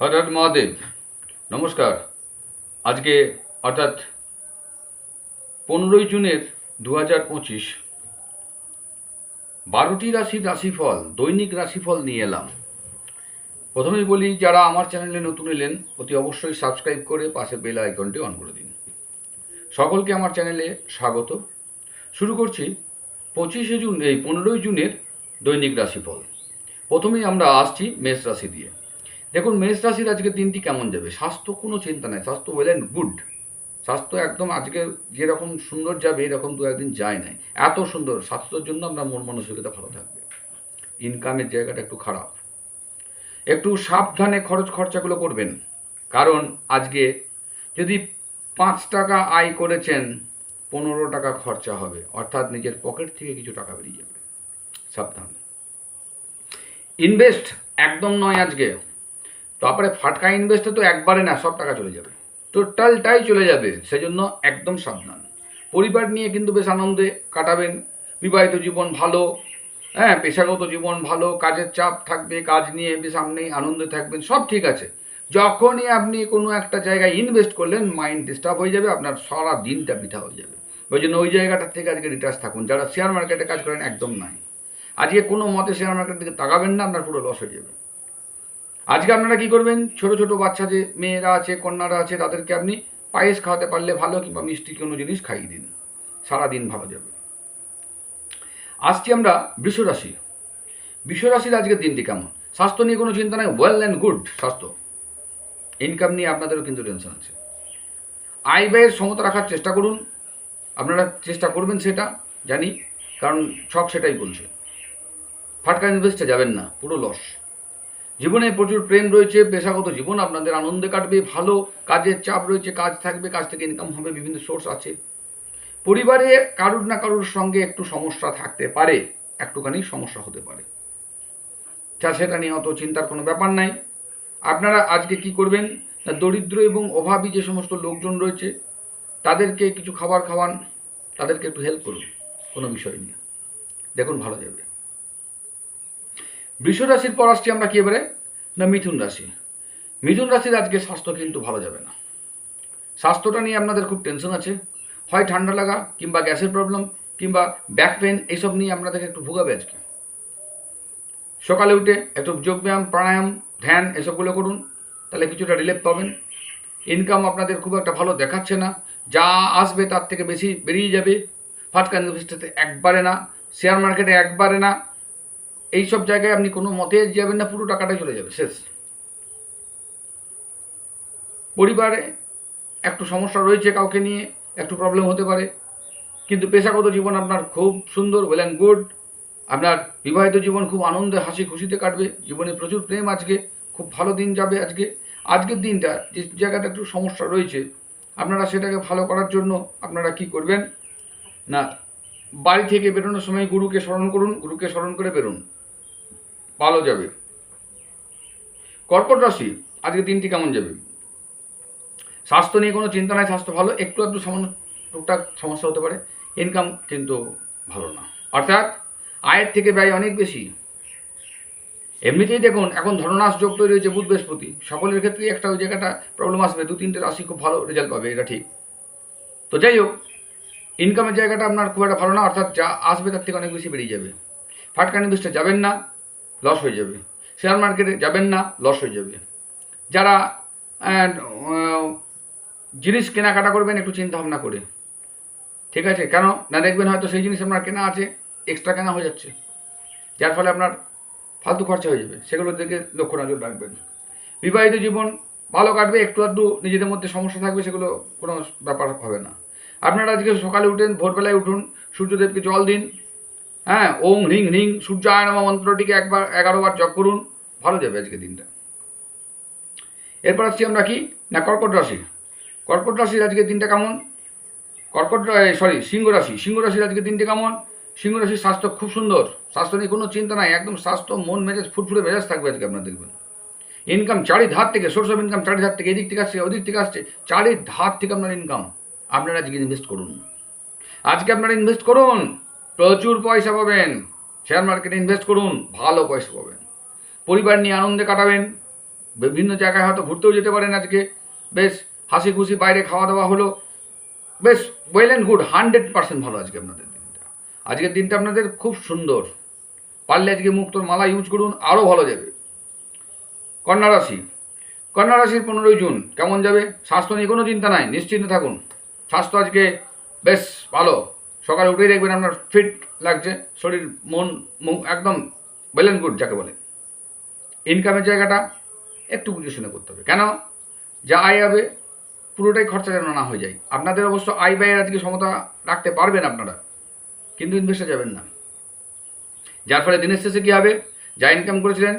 হর মহাদেব, নমস্কার। আজকে অর্থাৎ পনেরোই জুনের দু হাজার পঁচিশ, বারোটি রাশির রাশিফল, দৈনিক রাশিফল নিয়ে এলাম। প্রথমেই বলি, যারা আমার চ্যানেলে নতুন এলেন, অতি অবশ্যই সাবস্ক্রাইব করে পাশে বেল আইকনটি অন করে দিন। সকলকে আমার চ্যানেলে স্বাগত। শুরু করছি পঁচিশে জুন, এই পনেরোই জুনের দৈনিক রাশিফল। প্রথমেই আমরা আসছি মেষ রাশি দিয়ে। দেখুন, মেষ রাশির আজকে দিনটি কেমন যাবে? স্বাস্থ্য কোনো চিন্তা নাই। স্বাস্থ্য ওয়েল অ্যান্ড গুড স্বাস্থ্য একদম আজকে যেরকম সুন্দর যাবে, এরকম দু একদিন যায় নাই। এত সুন্দর। স্বাস্থ্যের জন্য আপনার মন মানসিকতা ভালো থাকবে। ইনকামের জায়গাটা একটু খারাপ। একটু সাবধানে খরচ খরচাগুলো করবেন। কারণ আজকে যদি পাঁচ টাকা আয় করেছেন, পনেরো টাকা খরচা হবে। অর্থাৎ নিজের পকেট থেকে কিছু টাকা বেরিয়ে যাবে। সাবধান। ইনভেস্ট একদম নয় আজকে। তারপরে ফাটকা ইনভেস্টে তো একবারে না, সব টাকা চলে যাবে। টোটালটাই চলে যাবে, সেজন্য একদম সাবধান। পরিবার নিয়ে কিন্তু বেশ আনন্দে কাটাবেন। বিবাহিত জীবন ভালো হ্যাঁ পেশাগত জীবন ভালো, কাজের চাপ থাকবে, কাজ নিয়ে বেশ আপনি আনন্দে থাকবেন, সব ঠিক আছে। যখনই আপনি কোনো একটা জায়গায় ইনভেস্ট করলেন মাইন্ড ডিস্টার্ব হয়ে যাবে, আপনার সারা দিনটা বৃথা হয়ে যাবে। ওই জন্য ওই জায়গাটার থেকে আজকে রিটার্স থাকুন। যারা শেয়ার মার্কেটে কাজ করেন, একদম নাই। আজকে কোনো মতে শেয়ার মার্কেট থেকে তাকাবেন না, আপনার পুরো লস হয়ে যাবে। আজকে আপনারা কি করবেন? ছোট ছোট বাচ্চা যে মেয়েরা আছে, কন্যারা আছে, তাদেরকে আপনি পায়েস খাওয়াতে পারলে ভালো কিংবা মিষ্টি কোনো জিনিস খাইয়ে দিন। সারাদিন ভালো যাবে। আসছি আমরা বৃষরাশি। বৃষরাশির আজকের দিনটি কেমন? স্বাস্থ্য নিয়ে কোনো চিন্তা নেই? ওয়েল অ্যান্ড গুড স্বাস্থ্য। ইনকাম নিয়ে আপনাদেরও কিন্তু টেনশন আছে। আয় ব্যয়ের সমতা রাখার চেষ্টা করুন। আপনারা চেষ্টা করবেন সেটা, জানি, কারণ ছক সেটাই বলছে। ফাটকা ইনভেস্টে যাবেন না, পুরো লস জীবনে প্রচুর প্রেম রয়েছে, পেশাগত জীবন, আপনাদের আনন্দে কাটবে, ভালো কাজের চাপ রয়েছে, কাজ থাকবে, কাজ থেকে ইনকাম হবে, বিভিন্ন সোর্স আছে। পরিবারে কারুর না কারুর সঙ্গে একটু সমস্যা থাকতে পারে, একটুখানি সমস্যা হতে পারে। যা সেটা নিয়ে অত চিন্তার কোনো ব্যাপার নাই। আপনারা আজকে কি করবেন? দরিদ্র এবং অভাবী যে সমস্ত লোকজন রয়েছে, তাদেরকে কিছু খাবার খাওয়ান, তাদেরকে একটু হেল্প করুন, কোনো বিষয় নিয়ে। দেখুন, ভালো যাবে। বৃষ রাশির পর আসছি আমরা কি এবারে? না মিথুন রাশি? মিথুন রাশির আজকে স্বাস্থ্য কিন্তু ভালো যাবে না। স্বাস্থ্যটা নিয়ে আপনাদের খুব টেনশন আছে। হয় ঠান্ডা লাগা কিংবা গ্যাসের প্রবলেম কিংবা ব্যাক পেন এইসব নিয়ে আপনাদেরকে একটু ভোগাবে আজকে। সকালে উঠে একটু যোগব্যায়াম প্রাণায়াম, ধ্যান এসবগুলো করুন, তাহলে কিছুটা রিলিফ পাবেন। ইনকাম আপনাদের খুব একটা ভালো দেখাচ্ছে না। যা আসবে তার থেকে বেশি বেরিয়ে যাবে। ফাটকা ইনভেস্টতে একবারে না শেয়ার মার্কেটে একবারে না এইসব জায়গায় আপনি কোনো মতে যাবেন না, পুরো টাকাটাই চলে যাবে, শেষ। পরিবারে একটু সমস্যা রয়েছে কাউকে নিয়ে, একটু প্রবলেম হতে পারে। কিন্তু পেশাগত জীবন আপনার খুব সুন্দর ওয়েল অ্যান্ড গুড আপনার বিবাহিত জীবন খুব আনন্দে, হাসি খুশিতে কাটবে। জীবনে প্রচুর প্রেম আজকে, খুব ভালো দিন যাবে আজকে। আজকের দিনটা, যে জায়গাটা একটু সমস্যা রয়েছে, আপনারা সেটাকে ভালো করার জন্য আপনারা কি করবেন? না, বাড়ি থেকে বেরোনোর সময় গুরুকে স্মরণ করুন, গুরুকে স্মরণ করে বেরোন। ভালো যাবে। কর্কট রাশি, আজকে দিনটি কেমন যাবে? স্বাস্থ্য নিয়ে কোনো চিন্তা নাই, স্বাস্থ্য ভালো, একটু একটু সামান্য টুকটাক সমস্যা হতে পারে ইনকাম কিন্তু ভালো না। অর্থাৎ, আয়ের থেকে ব্যয় অনেক বেশি। এমনিতেই দেখুন, এখন ধরনাশ যোগ তৈরি হয়েছে বুধ বৃহস্পতি সকলের ক্ষেত্রেই একটা ওই জায়গাটা প্রবলেম আসবে দু তিনটে রাশি খুব ভালো রেজাল্ট পাবে, এটা ঠিক। তো যাই হোক ইনকামের জায়গাটা আপনার খুব একটা ভালো না, অর্থাৎ যা আসবে তার থেকে অনেক বেশি বেরিয়ে যাবে। ফাটকা ইনভেস্টে যাবেন না। লস হয়ে যাবে। শেয়ার মার্কেটে যাবেন না, লস হয়ে যাবে। যারা জিনিস কেনাকাটা করবেন, একটু চিন্তা ভাবনা করে। ঠিক আছে? কেন? না দেখবেন হয়তো সেই জিনিস আপনার কেনা আছে এক্সট্রা কেনা হয়ে যাচ্ছে। যার ফলে আপনার ফালতু খরচা হয়ে যাবে। সেগুলোর দিকে লক্ষ্য নজর রাখবেন। বিবাহিত জীবন ভালো কাটবে, একটু আধটু নিজেদের মধ্যে সমস্যা থাকবে, সেগুলো কোনো ব্যাপার হবে না। আপনারা আজকে সকালে উঠেন, ভোরবেলায় উঠুন, সূর্যদেবকে জল দিন হ্যাঁ ওং হ্রিং হ্রিং সূর্যায় নমঃ মন্ত্রটিকে একবার এগারো বার জপ করুন, ভালো যাবে আজকে দিনটা। এরপর আসছি আমরা কি? না, কর্কট রাশি। কর্কট রাশির আজকে দিনটা কেমন? কর্কট সরি সিংহ রাশি। সিংহ রাশির আজকে দিনটা কেমন? সিংহ রাশির স্বাস্থ্য খুব সুন্দর। স্বাস্থ্য নিয়ে কোনো চিন্তা নাই, একদম স্বাস্থ্য, মন, মেজাজ, ফুটফুটে মেজাজ থাকবে আজকে আপনার দেখবেন। ইনকাম চারি ধার থেকে সোর্স অফ ইনকাম চারি ধার থেকে, এদিক থেকে আসছে, ওদিক থেকে আসছে চারি ধার থেকে আপনার ইনকাম আপনারা আজকে ইনভেস্ট করুন। আজকে আপনারা ইনভেস্ট করুন। প্রচুর পয়সা পাবেন। শেয়ার মার্কেটে ইনভেস্ট করুন, ভালো পয়সা পাবেন। পরিবার নিয়ে আনন্দে কাটাবেন। বিভিন্ন জায়গায় হয়তো ঘুরতেও যেতে পারেন আজকে। বেশ, হাসি খুশি বাইরে খাওয়া দাওয়া হলো। বেশ well and good hundred percent ভালো আজকে আপনাদের দিনটা। আজকের দিনটা আপনাদের খুব সুন্দর। পারলে আজকে মুক্তোর মালা ইউজ করুন আরও ভালো যাবে। কন্যা রাশি। কন্যা রাশির পনেরোই জুন, কেমন যাবে? স্বাস্থ্য নিয়ে কোনো চিন্তা নাই, নিশ্চিন্তে থাকুন। স্বাস্থ্য আজকে বেশ ভালো। সকালে উঠেই দেখবেন আপনার ফিট লাগছে, শরীর, মন একদম অ্যান্ড গুড যাকে বলে। ইনকামের জায়গাটা একটু বুঝে শুনে করতে হবে। কেন? যা আয় হবে, পুরোটাই খরচা যেন না হয়ে যায়। আপনাদের অবশ্য আয় ব্যয়ের আজকে সমতা রাখতে পারবেন আপনারা, কিন্তু ইনভেস্টে যাবেন না। যার ফলে দিনের শেষে কী হবে? যা ইনকাম করেছিলেন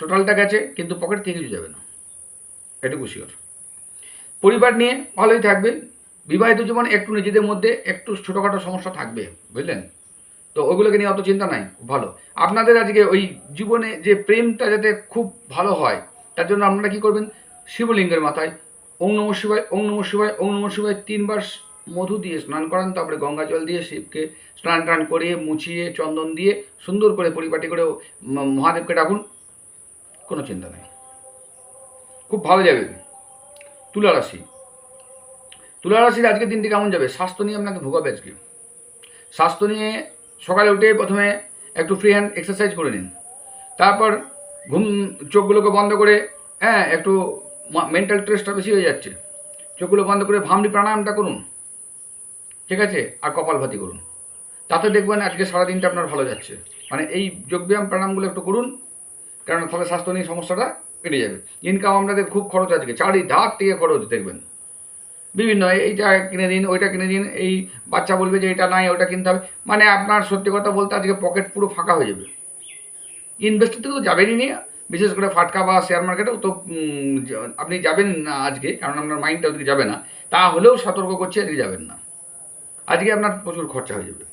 টোটালটা গেছে, কিন্তু পকেট থেকে কিছু যাবে না। এটুকু শিওর পরিবার নিয়ে ভালোই থাকবে বিবাহিত জীবন একটু নিজেদের মধ্যে একটু ছোটোখাটো সমস্যা থাকবে, বুঝলেন? তো ওগুলোকে নিয়ে অত চিন্তা নাই, ভালো। আপনাদের আজকে ওই জীবনে যে প্রেমটা যাতে খুব ভালো হয়, তার জন্য আপনারা কি করবেন? শিবলিঙ্গের মাথায় ওং নম শিবায় ওং নম শিবায় ওং নম শিবায় তিনবার মধু দিয়ে স্নান করান, তারপরে গঙ্গা জল দিয়ে শিবকে স্নান টান করিয়ে মুছিয়ে, চন্দন দিয়ে সুন্দর করে পরিপাটি করে মহাদেবকে ডাকুন, কোনো চিন্তা নেই। খুব ভালো যাবে। তুলা রাশি তুলা রাশির আজকের দিনটি কেমন যাবে? স্বাস্থ্য নিয়ে আপনাকে ভোগাবে আজকে। স্বাস্থ্য নিয়ে সকালে উঠে প্রথমে একটু ফ্রি হ্যান্ড এক্সারসাইজ করে নিন। তারপর ঘুম, চোখগুলোকে বন্ধ করে হ্যাঁ একটু মেন্টাল স্ট্রেসটা বেশি হয়ে যাচ্ছে। চোখগুলো বন্ধ করে ভামরি প্রাণায়ামটা করুন। ঠিক আছে? আর কপালভাতি করুন। তাতে দেখবেন আজকে সারাদিনটা আপনার ভালো যাচ্ছে। মানে এই যোগব্যায়াম প্রাণায়ামগুলো একটু করুন কারণ তাহলে স্বাস্থ্য নিয়ে সমস্যাটা কেটে যাবে। ইনকাম আপনাদের খুব খরচ আজকে। চারি ধার থেকে খরচ দেখবেন। বিভিন্ন এইটা কিনে দিন, ওইটা কিনে দিন, এই বাচ্চা বলবে যে এটা নাই, ওটা কিনতে হবে। মানে আপনার সত্যি কথা বলতে আজকে পকেট পুরো ফাঁকা হয়ে যাবে। ইনভেস্টের থেকে তো যাবেনই নিয়ে বিশেষ করে ফাটকা বা শেয়ার মার্কেটেও তো আপনি যাবেন না আজকে, কারণ আপনার মাইন্ডটা ওদিকে যাবে না। তাহলেও সতর্ক করছে আজকে যাবেন না। আজকে আপনার প্রচুর খরচা হয়ে যাবে।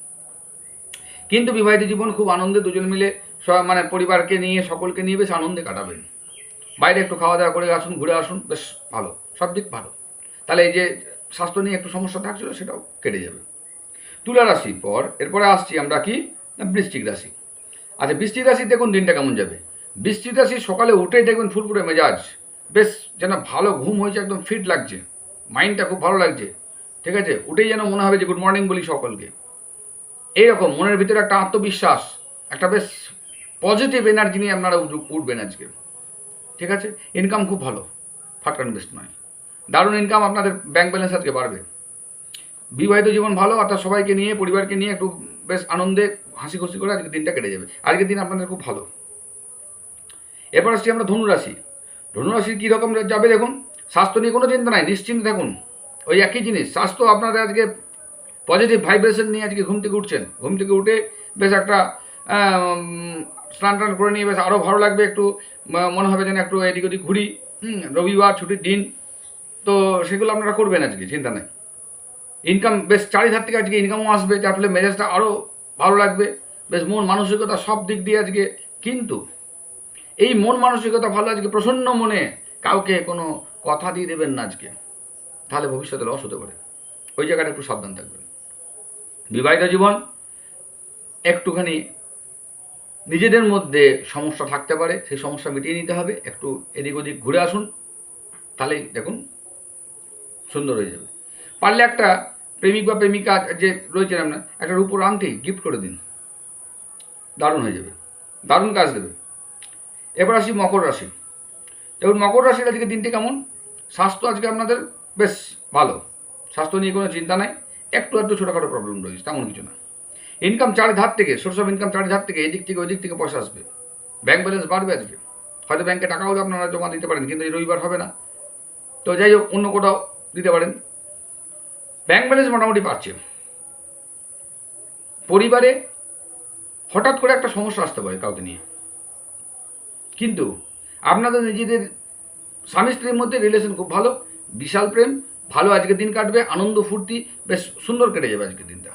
কিন্তু বিবাহিত জীবন খুব আনন্দে দুজন মিলে সব মানে পরিবারকে নিয়ে, সকলকে নিয়ে বেশ আনন্দে কাটাবেন। বাইরে একটু খাওয়া দাওয়া করে আসুন, ঘুরে আসুন, বেশ ভালো, সব দিক ভালো। তাহলে এই যে স্বাস্থ্য নিয়ে একটু সমস্যা থাকছিল, সেটাও কেটে যাবে। তুলা রাশির পর, এরপরে আসছি আমরা কি? না বৃশ্চিক রাশি। আচ্ছা বৃশ্চিক রাশি দেখুন দিনটা কেমন যাবে? বৃশ্চিক রাশি সকালে উঠেই দেখবেন ফুরফুরে মেজাজ। বেশ যেন ভালো ঘুম হয়েছে, একদম ফিট লাগছে। মাইন্ডটা খুব ভালো লাগছে। ঠিক আছে? উঠেই যেন মনে হবে যে গুড মর্নিং বলি সকলকে। এইরকম মনের ভিতরে একটা আত্মবিশ্বাস, একটা বেশ পজিটিভ এনার্জি নিয়ে আপনারা উঠবেন আজকে। ঠিক আছে? ইনকাম খুব ভালো ফাটকান বেস্ট নয়। দারুণ ইনকাম আপনাদের ব্যাংক ব্যালেন্স আজকে বাড়বে। বিবাহিত জীবন ভালো, অর্থাৎ সবাইকে নিয়ে, পরিবারকে নিয়ে একটু বেশ আনন্দে হাসি খুশি করে আজকের দিনটা কেটে যাবে। আজকের দিন আপনাদের খুব ভালো। এরপর আসছি আমরা ধনুরাশি। ধনুরাশির কী রকম যাবে দেখুন, স্বাস্থ্য নিয়ে কোনো চিন্তা নাই, নিশ্চিন্তে থাকুন। ওই একই জিনিস, স্বাস্থ্য আপনাদের আজকে পজিটিভ ভাইব্রেশন নিয়ে আজকে ঘুম থেকে উঠছেন। ঘুম থেকে উঠে বেশ একটা স্নান টান করে নিয়ে বেশ আরও ভালো লাগবে, একটু মনে হবে যেন একটু এদিক ওদিক ঘুরি। রবিবার, ছুটির দিন তো সেগুলো আপনারা করবেন আজকে, চিন্তা নেই। ইনকাম বেশ চারিধার থেকে আজকে ইনকামও আসবে যার ফলে মেজাজটা আরও ভালো লাগবে। বেশ মন মানসিকতা সব দিক দিয়ে আজকে, কিন্তু এই মন মানসিকতা ভালো আজকে প্রসন্ন মনে কাউকে কোনো কথা দিয়ে দেবেন না আজকে। তাহলে ভবিষ্যতে লস হতে পারে। ওই জায়গাটা একটু সাবধান থাকবেন। বিবাহিত জীবন একটুখানি নিজেদের মধ্যে সমস্যা থাকতে পারে, সেই সমস্যা মিটিয়ে নিতে হবে। একটু এদিক ওদিক ঘুরে আসুন। তাহলেই দেখুন সুন্দর হয়ে যাবে। পারলে একটা প্রেমিক বা প্রেমিকা যে রয়েছেন আপনার একটা রূপোর আংটি গিফট করে দিন। দারুণ হয়ে যাবে। দারুণ কাজ দেবে। এবার আসি মকর রাশি। দেখুন, মকর রাশির আজকে দিনটি কেমন? স্বাস্থ্য আজকে আপনাদের বেশ ভালো। স্বাস্থ্য নিয়ে কোনো চিন্তা নাই। একটু একটু ছোটোখাটো প্রবলেম রয়েছে, তেমন কিছু না। ইনকাম চার ধার থেকে সোর্স অফ ইনকাম চার ধার থেকে এদিক থেকে ওই দিক থেকে পয়সা আসবে। ব্যাংক ব্যালেন্স বাড়বে আজকে। হয়তো ব্যাংকে টাকাও আপনারা জমা দিতে পারেন, কিন্তু এই রবিবার হবে না। তো যাই হোক, অন্য কোথাও দিতে পারেন। ব্যাংক ব্যালেন্স মোটামুটি পাচ্ছে। পরিবারে হঠাৎ করে একটা সমস্যা আসতে পারে কাউকে নিয়ে। কিন্তু আপনাদের নিজেদের স্বামী স্ত্রীর মধ্যে রিলেশন খুব ভালো, বিশাল প্রেম, ভালো আজকের দিন কাটবে, আনন্দ, ফুর্তি, বেশ সুন্দর কেটে যাবে আজকের দিনটা।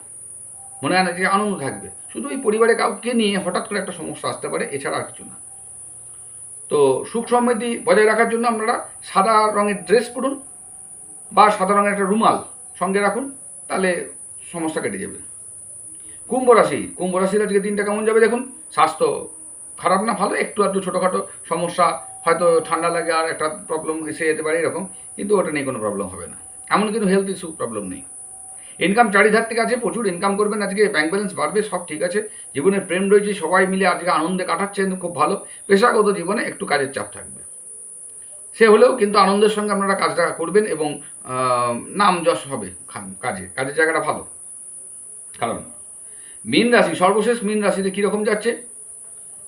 মনে হয় না যে আনন্দ থাকবে। শুধু ওই পরিবারে কাউকে নিয়ে হঠাৎ করে একটা সমস্যা আসতে পারে, এছাড়া আর কিছু না। তো সুখ সমৃদ্ধি বজায় রাখার জন্য আপনারা সাদা রঙের ড্রেস পরুন বা সাদা রঙের একটা রুমাল সঙ্গে রাখুন, তাহলে সমস্যা কেটে যাবে। কুম্ভ রাশি, কুম্ভ রাশির আজকে দিনটা কেমন যাবে দেখুন? স্বাস্থ্য খারাপ না, ভালো, একটু একটু ছোটোখাটো সমস্যা, হয়তো ঠান্ডা লাগে আর একটা প্রবলেম এসে যেতে পারে এরকম, কিন্তু ওটা নিয়ে কোনো প্রবলেম হবে না। এমন কিন্তু হেলথ ইস্যু প্রবলেম নেই। ইনকাম চারিধার থেকে আছে, প্রচুর ইনকাম করবেন আজকে ব্যাংক ব্যালেন্স বাড়বে, সব ঠিক আছে। জীবনে প্রেম রয়েছে, সবাই মিলে আজকে আনন্দে কাটাচ্ছেন, খুব ভালো। পেশাগত জীবনে একটু কাজের চাপ থাকবে। সে হলেও কিন্তু আনন্দের সঙ্গে আপনারা কাজটা করবেন এবং নাম যশ হবে কাজে। কাজের জায়গাটা ভালো। কারণ মীন রাশি, সর্বশেষ মীন রাশিতে কীরকম যাচ্ছে?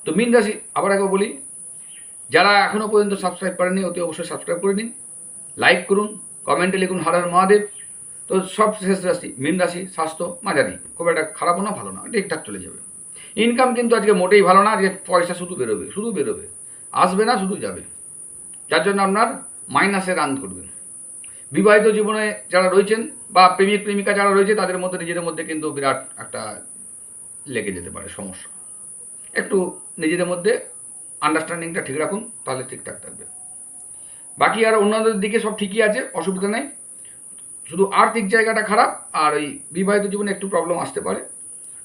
তো মীন রাশি, আবার একবার বলি, যারা এখনও পর্যন্ত সাবস্ক্রাইব করেনি অতি অবশ্যই সাবস্ক্রাইব করে নিন। লাইক করুন কমেন্টে লিখুন হর হর মহাদেব। তো সব শেষ রাশি, মীন রাশি, স্বাস্থ্য মাঝারি। খুব একটা খারাপও না, ভালো না, ঠিকঠাক চলে যাবে। ইনকাম কিন্তু আজকে মোটেই ভালো না, আজকে পয়সা শুধু বেরোবে শুধু বেরোবে। আসবে না, শুধু যাবে। যার জন্য আপনার মাইনাসে রান করবেন। বিবাহিত জীবনে যারা রয়েছেন বা প্রেমিক, প্রেমিকা যারা রয়েছে, তাদের মধ্যে, নিজেদের মধ্যে কিন্তু বিরাট একটা লেগে যেতে পারে সমস্যা। একটু নিজেদের মধ্যে আন্ডারস্ট্যান্ডিংটা ঠিক রাখুন, তাহলে ঠিকঠাক থাকবে। বাকি আর অন্যান্যদের দিকে সব ঠিকই আছে, অসুবিধা নেই। শুধু আর্থিক জায়গাটা খারাপ, আর ওই বিবাহিত জীবনে একটু প্রবলেম আসতে পারে।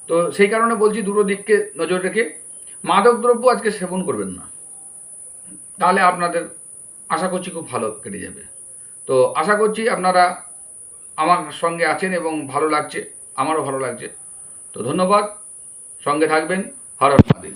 তো সেই কারণে বলছি, দুটো দিককে নজর রেখে মাদক দ্রব্য আজকে সেবন করবেন না। তাহলে আপনাদের আশা করছি খুব ভালো কেটে যাবে। তো আশা করছি আপনারা আমার সঙ্গে আছেন এবং ভালো লাগছে, আমারও ভালো লাগছে। তো ধন্যবাদ, সঙ্গে থাকবেন, হর মাদিন